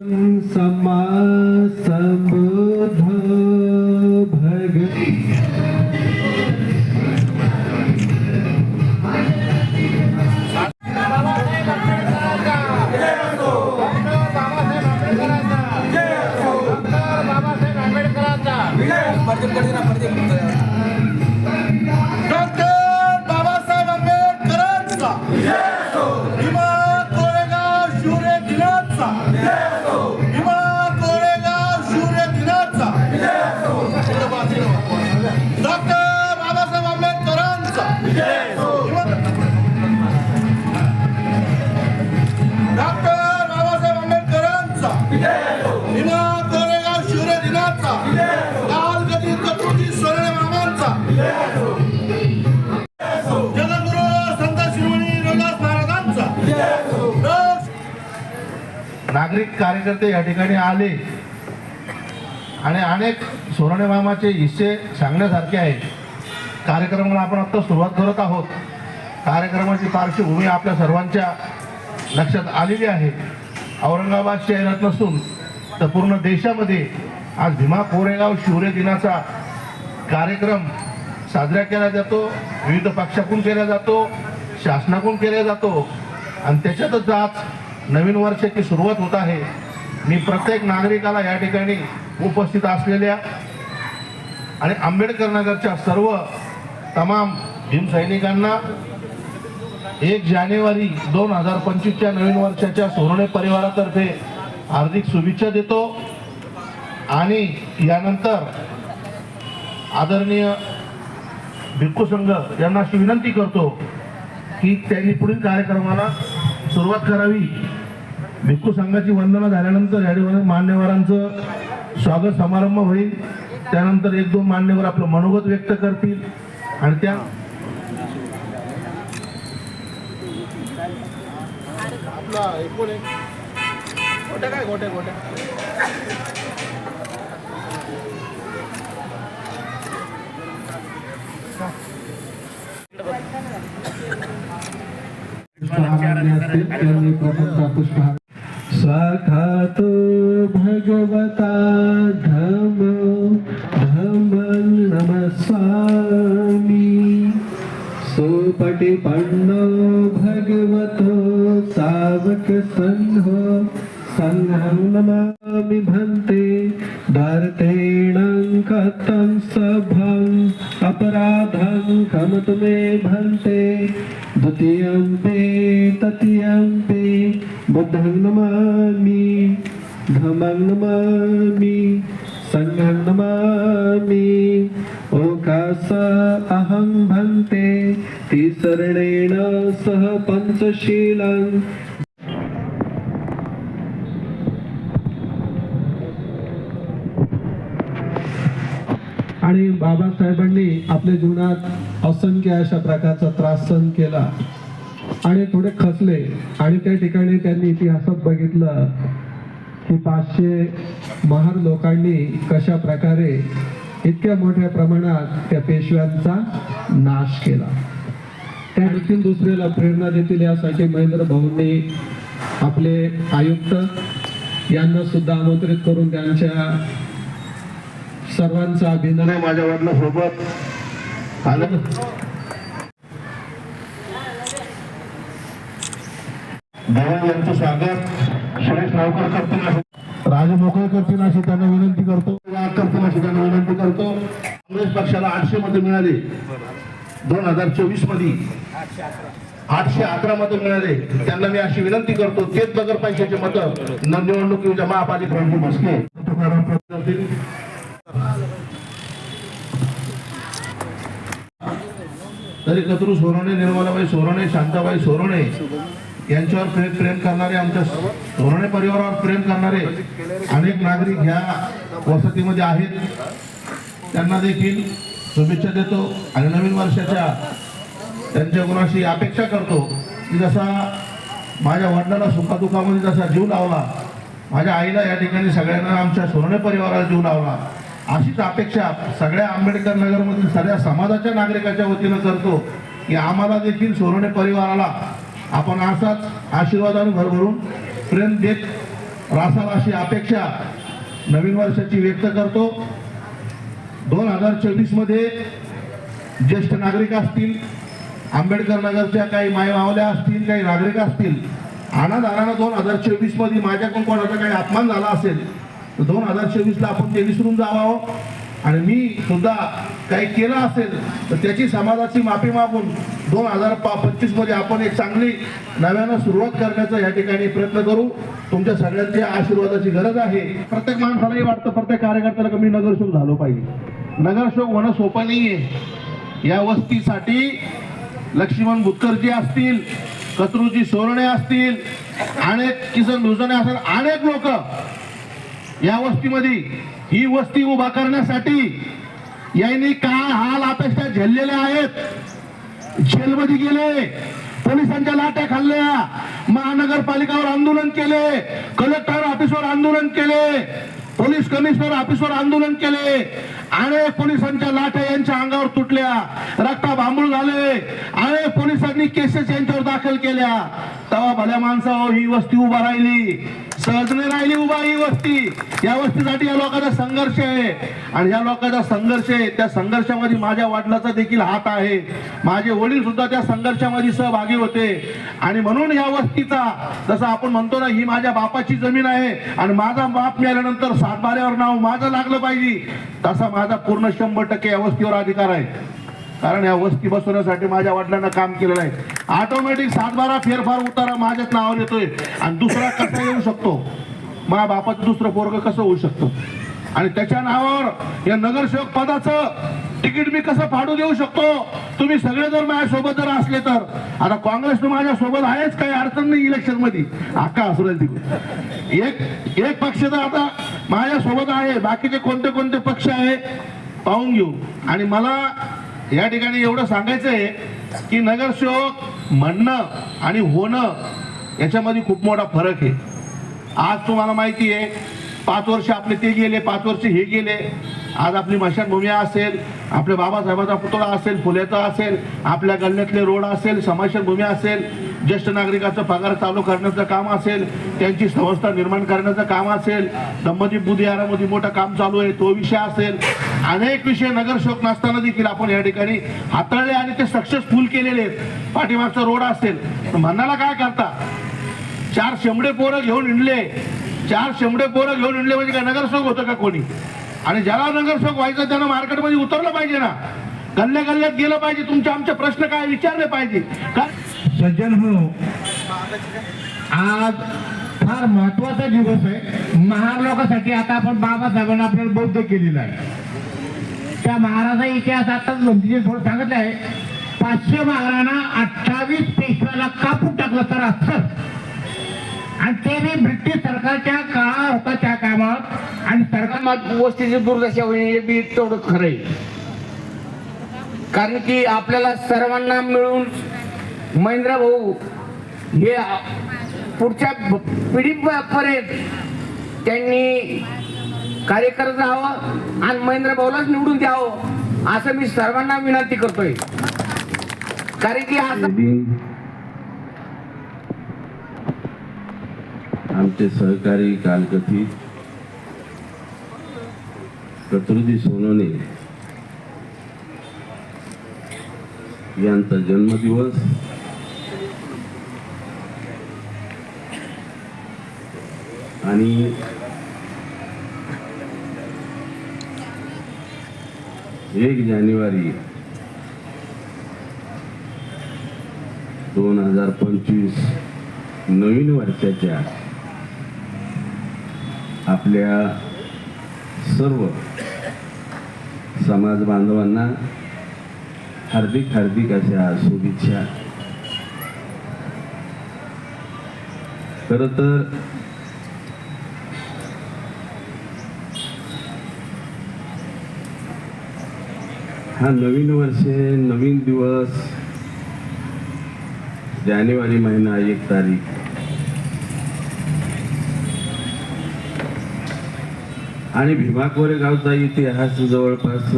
सम्मा सम्बुद्ध नागरिक कार्यकर्ते या ठिकाणी आले. आणि अनेक सोनवणे मामाचे हिस्से सांगण्यासारखे आहेत. कार्यक्रमाला आपण आत्ता सुरुवात करत आहोत. कार्यक्रमाची पार्श्वभूमी आपल्या सर्वांच्या लक्षात आलेली आहे. औरंगाबाद शहरात नसून तर पूर्ण देशामध्ये आज भीमा कोरेगाव शिवरे दिनाचा कार्यक्रम साजरा केला जातो. विविध पक्षाकडून केला जातो. शासनाकडून केला जातो. आणि त्याच्यातच आज नवीन वर्षाची सुरुवात होत आहे. मी प्रत्येक नागरिकाला या ठिकाणी उपस्थित असलेल्या आणि आंबेडकर नगरच्या सर्व तमाम भीमसैनिकांना एक जानेवारी दोन हजार पंचवीसच्या नवीन वर्षाच्या सोरणे परिवारातर्फे हार्दिक शुभेच्छा देतो. आणि यानंतर आदरणीय भिक्खू संघ यांना अशी विनंती करतो की त्यांनी पुढील कार्यक्रमाला सुरुवात करावी. भिक्खू संघाची वंदना झाल्यानंतर या ठिकाणी मान्यवरांचं स्वागत समारंभ होईल. त्यानंतर एक दोन मान्यवर आपलं मनोगत व्यक्त करतील. आणि त्या त्यांनी पुष्पहार स्वाखातो भगवता धम धम नमस्वामी। सोपटी पण्णो भगवतो सावक संघो संघं नमामि भन्ते। दार्तेणं कथं सभम् अपराधं कमतु मे भन्ते। द्वितीयं पे बुद्धं नमामि धम्मं नमामि संघं नमामि। ओकास अहं भन्ते तिसरणेन सह पञ्चशीलं आणि बाबासाहेबांनी आपल्या जीवनात असंख्य अशा प्रकारचा त्रास सहन केला. आणि थोडे खचले. आणि त्या ठिकाणी त्यांनी इतिहासात बघितलं की पाचशे महार लोकांनी कशा प्रकारे इतक्या मोठ्या प्रमाणात त्या पेशव्यांचा नाश केला. त्या देखील दुसऱ्याला प्रेरणा देतील यासाठी महेंद्र भाऊंनी आपले आयुक्त यांना सुद्धा आमंत्रित करून त्यांच्या सर्वांचा अभिनंदन. माझ्या वडिला सोबत. आलं देवा यांचं स्वागत. सुरेश नावकर करतील राजे मोकळे करतील अशी त्यांना विनंती करतो. करतील अशी त्यांना विनंती करतो. काँग्रेस पक्षाला आठशे मते मिळाले. दोन हजार चोवीसमध्ये आठशे अकरा मतं मिळाले. त्यांना मी अशी विनंती करतो तेच नगरपालिकेचे मतं. निवडणुकीच्या महापालिकेवरती बसले. तरी कतरू सोनवणे निर्मलाबाई सोरोणे शांताबाई सोरोणे यांच्यावर प्रेम प्रेम करणारे आमच्या सोनवणे परिवारावर प्रेम करणारे अनेक नागरिक ह्या वसतीमध्ये आहेत. त्यांना देखील शुभेच्छा देतो आणि नवीन वर्षाच्या त्यांच्या गुणाशी अपेक्षा करतो की जसा माझ्या वडिलाला सुखादुखामध्ये जसा जीव लावला माझ्या आईला या ठिकाणी सगळ्यांना आमच्या सोरणे परिवाराला जीव लावला अशीच अपेक्षा सगळ्या आंबेडकर नगरमधील सगळ्या समाजाच्या नागरिकाच्या वतीनं करतो की आम्हाला देखील सोरणे परिवाराला आपण असाच आशीर्वादाने भरभरून प्रेम देत रासाल अशी अपेक्षा नवीन वर्षाची व्यक्त करतो. दोन हजार चोवीसमध्ये ज्येष्ठ नागरिक असतील आंबेडकर नगरच्या काही मायमावल्या असतील काही नागरिक असतील अनादानानं दोन हजार चोवीसमध्ये माझ्याकडून कोणाचा काही अपमान झाला असेल तर दोन हजार चोवीसला आपण ते विसरून जावावं. आणि मी सुद्धा काही केलं असेल तर त्याची समाजाची माफी मागून दोन हजार पा पंचवीसमध्ये आपण एक चांगली नव्यानं सुरुवात करण्याचा या ठिकाणी प्रयत्न करू. तुमच्या सगळ्यांच्या आशीर्वादाची गरज आहे. प्रत्येक माणसालाही वाटतं प्रत्येक कार्यकर्त्याला कमी नगरशोक झालो पाहिजे. नगरशोक होणं सोपं नाहीये. या वस्तीसाठी लक्ष्मण बुतकरजी असतील कतरूजी सोरणे असतील अनेक किसन दुजणे असतील अनेक लोक या वस्तीमध्ये ही वस्ती उभा करण्यासाठी यांनी काय हाल अपेक्षा झेललेल्या आहेत. जेलमध्ये गेले पोलिसांच्या लाट्या खाल्ल्या महानगरपालिकावर आंदोलन केले कलेक्टर ऑफिसवर आंदोलन केले पोलीस कमिशनर ऑफिसवर आंदोलन केले अनेक पोलिसांच्या लाट्या यांच्या अंगावर तुटल्या रक्ता भांबूळ झाले अनेक पोलिसांनी केसेस यांच्यावर दाखल केल्या. तेव्हा भल्या माणसावर ही वस्ती उभा राहिली. सहज नाही राहिली उभा ही वस्ती. या वस्तीसाठी या लोकांचा संघर्ष आहे. आणि या लोकांचा संघर्ष आहे. त्या संघर्षामध्ये माझ्या वडिलाचा देखील हात आहे. माझे वडील सुद्धा त्या संघर्षामध्ये सहभागी होते. आणि म्हणून या वस्तीचा जसं आपण म्हणतो ना ही माझ्या बापाची जमीन आहे. आणि माझा बाप मिळाल्यानंतर सातबाऱ्यावर नाव माझं लागलं पाहिजे. तसा माझा पूर्ण शंभर टक्के या वस्तीवर अधिकार आहे. कारण या वस्ती बसवण्यासाठी माझ्या वडिलांना काम केलेलं आहे. ऑटोमॅटिक सातबारा फेरफार उतारा माझ्याच नावावर येतोय. आणि दुसरा कसा येऊ शकतो? माझ्या बापाचं दुसरं पोरग कसं होऊ शकतं? आणि त्याच्या नावावर या नगरसेवक पदाचं तिकीट मी कसं फाडू देऊ शकतो? तुम्ही सगळे जर माझ्यासोबत जर असले तर. आता काँग्रेस माझ्यासोबत आहेच काही अडचण नाही इलेक्शनमध्ये अक्का असू राहील तिकडे एक एक पक्ष तर आता माझ्यासोबत आहे. बाकीचे कोणते कोणते पक्ष आहे? पाहून घेऊ. आणि मला या ठिकाणी एवढं सांगायचं आहे की नगरसेवक म्हणणं आणि होणं याच्यामध्ये खूप मोठा फरक आहे. आज तुम्हाला माहिती आहे पाच वर्ष आपले ते गेले पाच वर्ष हे गेले. आज आपली मशानभूमी असेल आपल्या बाबासाहेबांचा पुतळा असेल फुल्याचा असेल आपल्या गल्ल्यातले रोड असेल समाशनभूमी असेल ज्येष्ठ नागरिकाचा पगार चालू करण्याचं काम असेल त्यांची संस्था निर्माण करण्याचं काम असेल दंपती बुधियारामध्ये मोठं काम चालू आहे तो विषय असेल. अनेक विषय नगरसेवक नसताना देखील आपण या ठिकाणी हाताळले आणि ते सक्सेसफुल केलेले आहेत. पाठीमागचा रोड असेल. तर म्हणण्याला काय करता? चार शेंबडे पोरं घेऊन हिंडले. चार शेंबडे पोरं घेऊन हिंडले म्हणजे काय नगरसेवक होतं का कोणी? आणि ज्याला नगरसेवक व्हायचं त्यानं मार्केटमध्ये उतरलं पाहिजे ना. गल्ल्या गल्ल्यात गेलं पाहिजे तुमचे आमचे प्रश्न काय विचारले पाहिजे. का सज्जन हो आज फार महत्त्वाचा दिवस आहे. महार लोकांसाठी आता आपण बाबासाहेबांना आपल्याला बौद्ध केलेला आहे. त्या महाराजा इतिहास आताच भंतीचे थोडं सांगितलं आहे. पाचशे महाराणा अठ्ठावीस पेशव्याला कापून टाकलं तर असत आणि ते बी ब्रिटिश सरकारच्या काळा होता त्या कामात आणि सरकार वस्तीची दुर्दशा होईल हे बी तेवढं खरं आहे कारण की आपल्याला सर्वांना मिळून महेंद्र भाऊ हे पुढच्या पिढीपर्यंत त्यांनी कार्य करत राहावं आणि महेंद्र भाऊलाच निवडून द्यावं असं मी सर्वांना विनंती करतोय. कारण की असं दिन आमचे सहकारी कालकथित कतृजी सोनोने यांचा जन्मदिवस आणि एक जानेवारी दोन हजार पंचवीस नवीन वर्षाच्या आपल्या सर्व समाज बांधवांना हार्दिक हार्दिक अशा शुभेच्छा. खर तर हा नवीन वर्ष नवीन दिवस जानेवारी महिना एक तारीख. आणि भीमा कोरेगावचा इतिहास जवळपास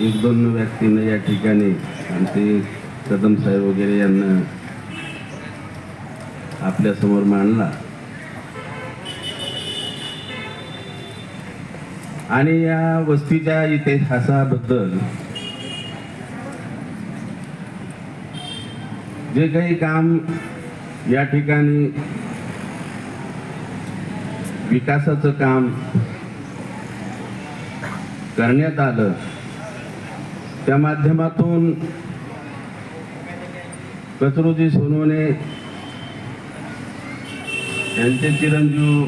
एक दोन व्यक्तीनं या ठिकाणी आणि ते कदम साहेब वगैरे यांना आपल्यासमोर मांडला. आणि या वस्तीच्या इतिहासाबद्दल जे काही काम या ठिकाणी विकासाचं काम करण्यात आलं. त्या माध्यमातून कचरोजी सोनवणे यांचे चिरंजीव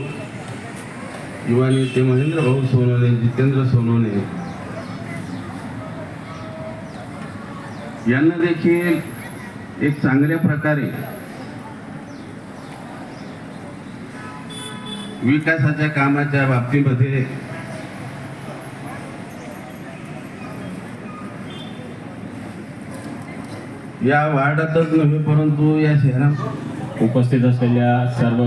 युवा नेते महेंद्र भाऊ सोनवणे जितेंद्र सोनवणे यांना देखील एक चांगल्या प्रकारे विकासाच्या कामाच्या बाबतीमध्ये या वार्डातच नव्हे परंतु या शहरात उपस्थित असलेल्या सर्व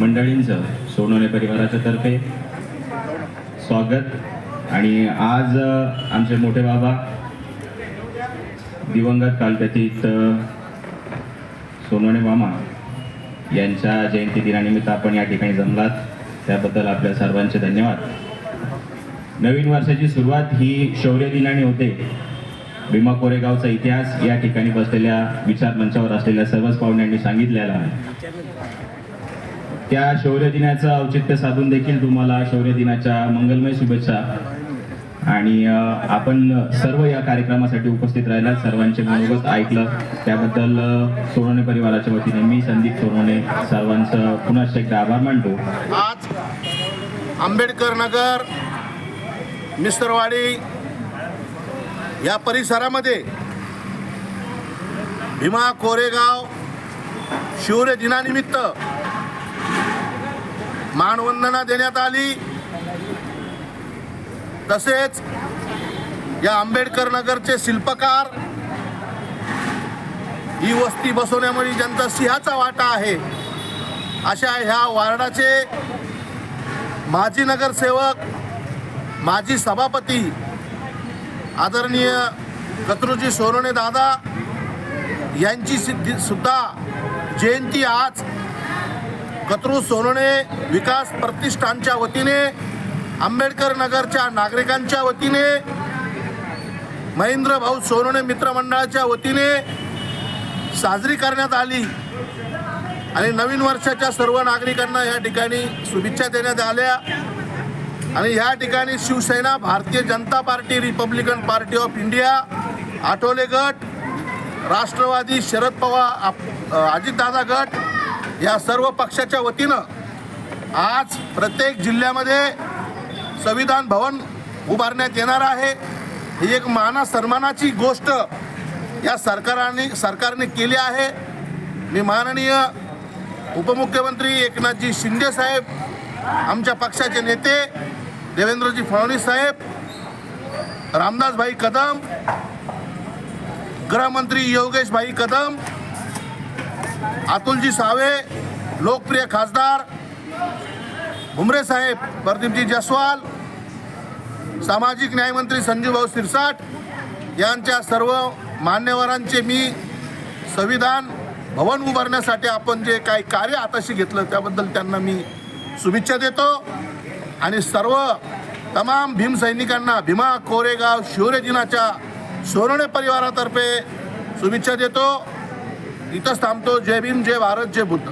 मंडळींचं सोनवणे परिवाराच्या तर्फे स्वागत. आणि आज आमचे मोठे बाबा दिवंगत कालकथित सोनोने सोनवणे मामा यांच्या जयंती दिनानिमित्त आपण या ठिकाणी जमलात. त्याबद्दल आपल्या सर्वांचे धन्यवाद. नवीन वर्षाची सुरुवात ही शौर्य दिनाने होते. भीमा कोरेगावचा इतिहास या ठिकाणी बसलेल्या विचार मंचावर असलेल्या सर्वच पाहुण्यांनी सांगितलेला आहे. त्या शौर्य दिनाचं औचित्य साधून देखील तुम्हाला शौर्य दिनाच्या मंगलमय शुभेच्छा. आणि आपण सर्व या कार्यक्रमासाठी उपस्थित राहिला सर्वांचे मनोगत ऐकलं. त्याबद्दल अ, परिवाराच्या वतीने मी संदीप सोनवणे सर्वांचं पुन्हा एकदा आभार मानतो. आज आंबेडकर नगर मिस्तरवाडी या परिसरामध्ये भीमा कोरेगाव शौर्य दिनानिमित्त मानवंदना देण्यात आली. तसेच या आंबेडकर नगरचे शिल्पकार ही वस्ती बसवण्यामुळे ज्यांचा सिंहाचा वाटा आहे अशा ह्या वार्डाचे माजी नगरसेवक माजी सभापती आदरणीय कत्रुजी सोनवणे दादा यांची सिद्धी सुद्धा जयंती आज कत्रू सोनवणे विकास प्रतिष्ठानच्या वतीने आंबेडकर नगरच्या नागरिकांच्या वतीने महेंद्र भाऊ सोनवणे मित्रमंडळाच्या वतीने साजरी करण्यात आली. आणि नवीन वर्षाच्या सर्व नागरिकांना या ठिकाणी शुभेच्छा देण्यात आल्या. आणि या ठिकाणी Shiv Sena Bharatiya Janata Party Republican Party of India Athawale गट राष्ट्रवादी शरद पवार आप- अजितदादा गट या सर्व पक्षाच्या वतीनं आज प्रत्येक जिल्ह्यामध्ये संविधान भवन उभारण्यात येणार आहे. ही एक माना सन्मानाची गोष्ट या सरकारांनी सरकारने केली आहे. मी माननीय उपमुख्यमंत्री एकनाथजी शिंदे साहेब आमच्या पक्षाचे नेते देवेंद्रजी फडणवीस साहेब रामदासभाई कदम गृहमंत्री योगेशभाई कदम अतुलजी सावे लोकप्रिय खासदार भुमरे साहेब प्रदीपजी जसवाल सामाजिक न्यायमंत्री संजूभाऊ सिरसाट यांच्या सर्व मान्यवरांचे मी संविधान भवन उभारण्यासाठी आपण जे काही कार्य आताशी घेतलं त्याबद्दल त्यांना मी शुभेच्छा देतो. आणि सर्व तमाम भीम सैनिकांना भीमा कोरेगाव शौर्य दिनाच्या परिवारातर्फे शुभेच्छा देतो. इथंच थांबतो. जय भीम जय भारत जय बुद्ध.